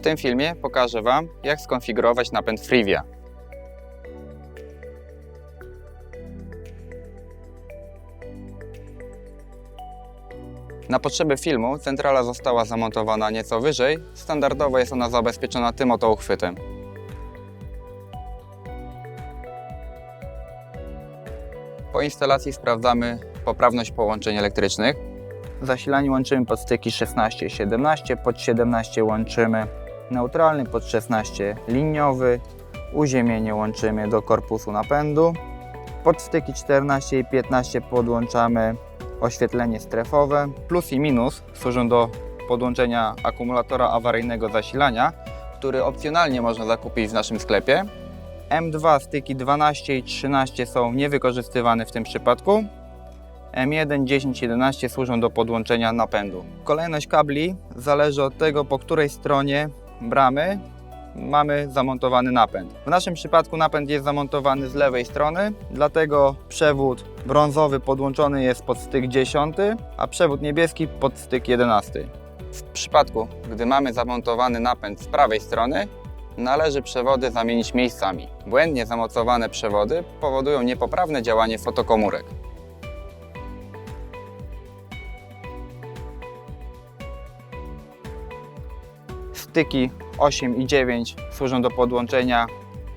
W tym filmie pokażę Wam, jak skonfigurować napęd Freevia. Na potrzeby filmu centrala została zamontowana nieco wyżej. Standardowo jest ona zabezpieczona tym oto uchwytem. Po instalacji sprawdzamy poprawność połączeń elektrycznych. Zasilanie łączymy pod styki 16 i 17, pod 17 łączymy neutralny, pod 16 liniowy, uziemienie łączymy do korpusu napędu. Pod styki 14 i 15 podłączamy oświetlenie strefowe. Plus i minus służą do podłączenia akumulatora awaryjnego zasilania, który opcjonalnie można zakupić w naszym sklepie. M2 styki 12 i 13 są niewykorzystywane w tym przypadku. M1, 10, 11 służą do podłączenia napędu. Kolejność kabli zależy od tego, po której stronie bramy mamy zamontowany napęd. W naszym przypadku napęd jest zamontowany z lewej strony, dlatego przewód brązowy podłączony jest pod styk 10, a przewód niebieski pod styk 11. W przypadku, gdy mamy zamontowany napęd z prawej strony, należy przewody zamienić miejscami. Błędnie zamocowane przewody powodują niepoprawne działanie fotokomórek. Styki 8 i 9 służą do podłączenia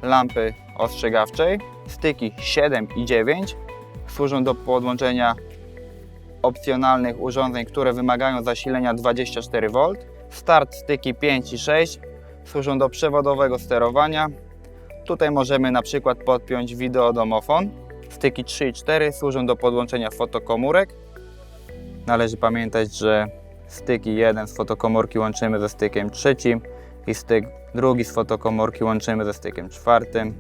lampy ostrzegawczej. Styki 7 i 9 służą do podłączenia opcjonalnych urządzeń, które wymagają zasilenia 24V. Start styki 5 i 6 służą do przewodowego sterowania. Tutaj możemy na przykład podpiąć wideodomofon. Styki 3 i 4 służą do podłączenia fotokomórek. Należy pamiętać, że styki 1 z fotokomórki łączymy ze stykiem trzecim i styk drugi z fotokomórki łączymy ze stykiem czwartym.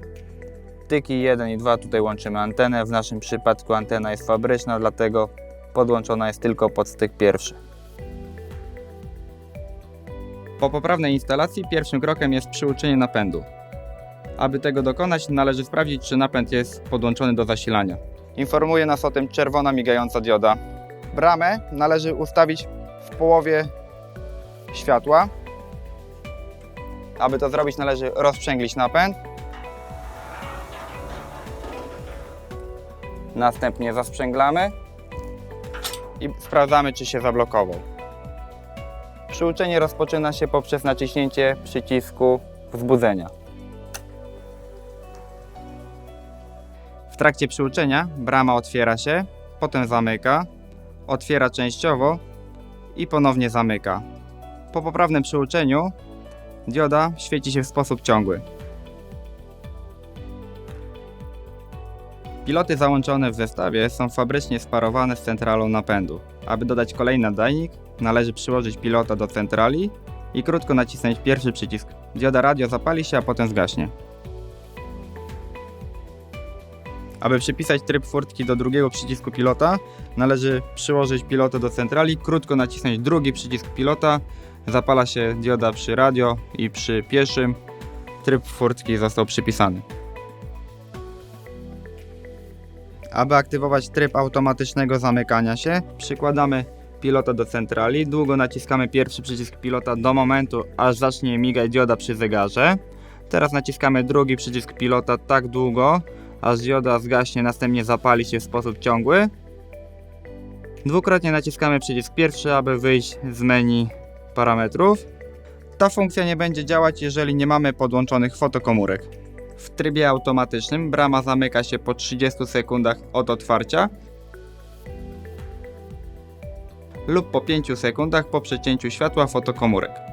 Styki 1 i 2 tutaj łączymy antenę. W naszym przypadku antena jest fabryczna, dlatego podłączona jest tylko pod styk pierwszy. Po poprawnej instalacji pierwszym krokiem jest przyłączenie napędu. Aby tego dokonać, należy sprawdzić, czy napęd jest podłączony do zasilania. Informuje nas o tym czerwona migająca dioda. Bramę należy ustawić w połowie światła. Aby to zrobić, należy rozprzęglić napęd. Następnie zasprzęglamy i sprawdzamy, czy się zablokował. Przyuczenie rozpoczyna się poprzez naciśnięcie przycisku wzbudzenia. W trakcie przyuczenia brama otwiera się, potem zamyka, otwiera częściowo i ponownie zamyka. Po poprawnym przyuczeniu dioda świeci się w sposób ciągły. Piloty załączone w zestawie są fabrycznie sparowane z centralą napędu. Aby dodać kolejny nadajnik, należy przyłożyć pilota do centrali i krótko nacisnąć pierwszy przycisk. Dioda radio zapali się, a potem zgaśnie. Aby przypisać tryb furtki do drugiego przycisku pilota, należy przyłożyć pilota do centrali, krótko nacisnąć drugi przycisk pilota, zapala się dioda przy radio i przy pieszym. Tryb furtki został przypisany. Aby aktywować tryb automatycznego zamykania się, przykładamy pilota do centrali, długo naciskamy pierwszy przycisk pilota do momentu, aż zacznie migać dioda przy zegarze. Teraz naciskamy drugi przycisk pilota tak długo, aż dioda zgaśnie, następnie zapali się w sposób ciągły. Dwukrotnie naciskamy przycisk pierwszy, aby wyjść z menu parametrów. Ta funkcja nie będzie działać, jeżeli nie mamy podłączonych fotokomórek. W trybie automatycznym brama zamyka się po 30 sekundach od otwarcia lub po 5 sekundach po przecięciu światła fotokomórek.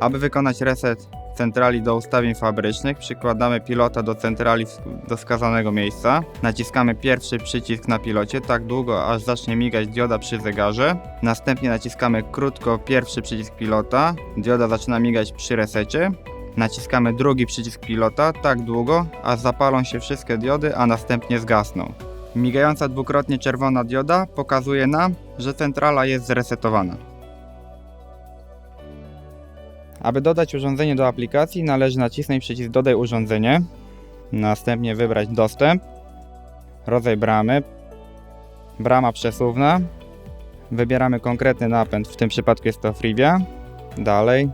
Aby wykonać reset centrali do ustawień fabrycznych, przykładamy pilota do centrali do wskazanego miejsca. Naciskamy pierwszy przycisk na pilocie tak długo, aż zacznie migać dioda przy zegarze. Następnie naciskamy krótko pierwszy przycisk pilota. Dioda zaczyna migać przy resecie. Naciskamy drugi przycisk pilota tak długo, aż zapalą się wszystkie diody, a następnie zgasną. Migająca dwukrotnie czerwona dioda pokazuje nam, że centrala jest zresetowana. Aby dodać urządzenie do aplikacji, należy nacisnąć przycisk Dodaj urządzenie, następnie wybrać Dostęp, rodzaj bramy, brama przesuwna, Wybieramy konkretny napęd, w tym przypadku jest to Freevia. Dalej.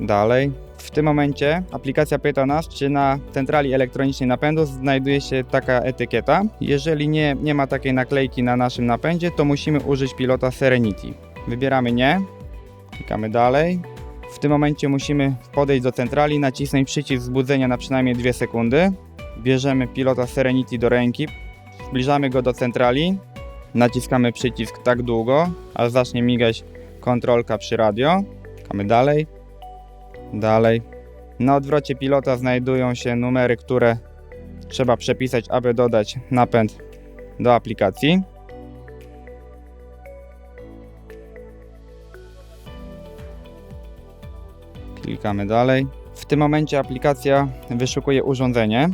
Dalej. W tym momencie aplikacja pyta nas, czy na centrali elektronicznej napędu znajduje się taka etykieta. Jeżeli nie, nie ma takiej naklejki na naszym napędzie, to musimy użyć pilota Serenity. Wybieramy nie, klikamy dalej. W tym momencie musimy podejść do centrali, nacisnąć przycisk wzbudzenia na przynajmniej 2 sekundy. Bierzemy pilota Serenity do ręki, zbliżamy go do centrali, naciskamy przycisk tak długo, aż zacznie migać kontrolka przy radio. Klikamy dalej, dalej. Na odwrocie pilota znajdują się numery, które trzeba przepisać, aby dodać napęd do aplikacji. Klikamy dalej. W tym momencie aplikacja wyszukuje urządzenie.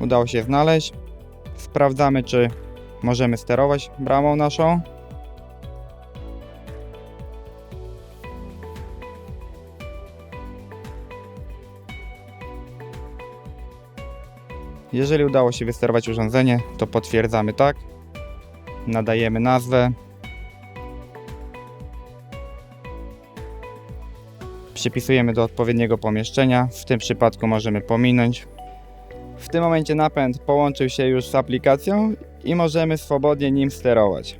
Udało się znaleźć. Sprawdzamy, czy możemy sterować bramą naszą. Jeżeli udało się wysterować urządzenie, to potwierdzamy tak. Nadajemy nazwę. Przypisujemy do odpowiedniego pomieszczenia. W tym przypadku możemy pominąć. W tym momencie napęd połączył się już z aplikacją i możemy swobodnie nim sterować.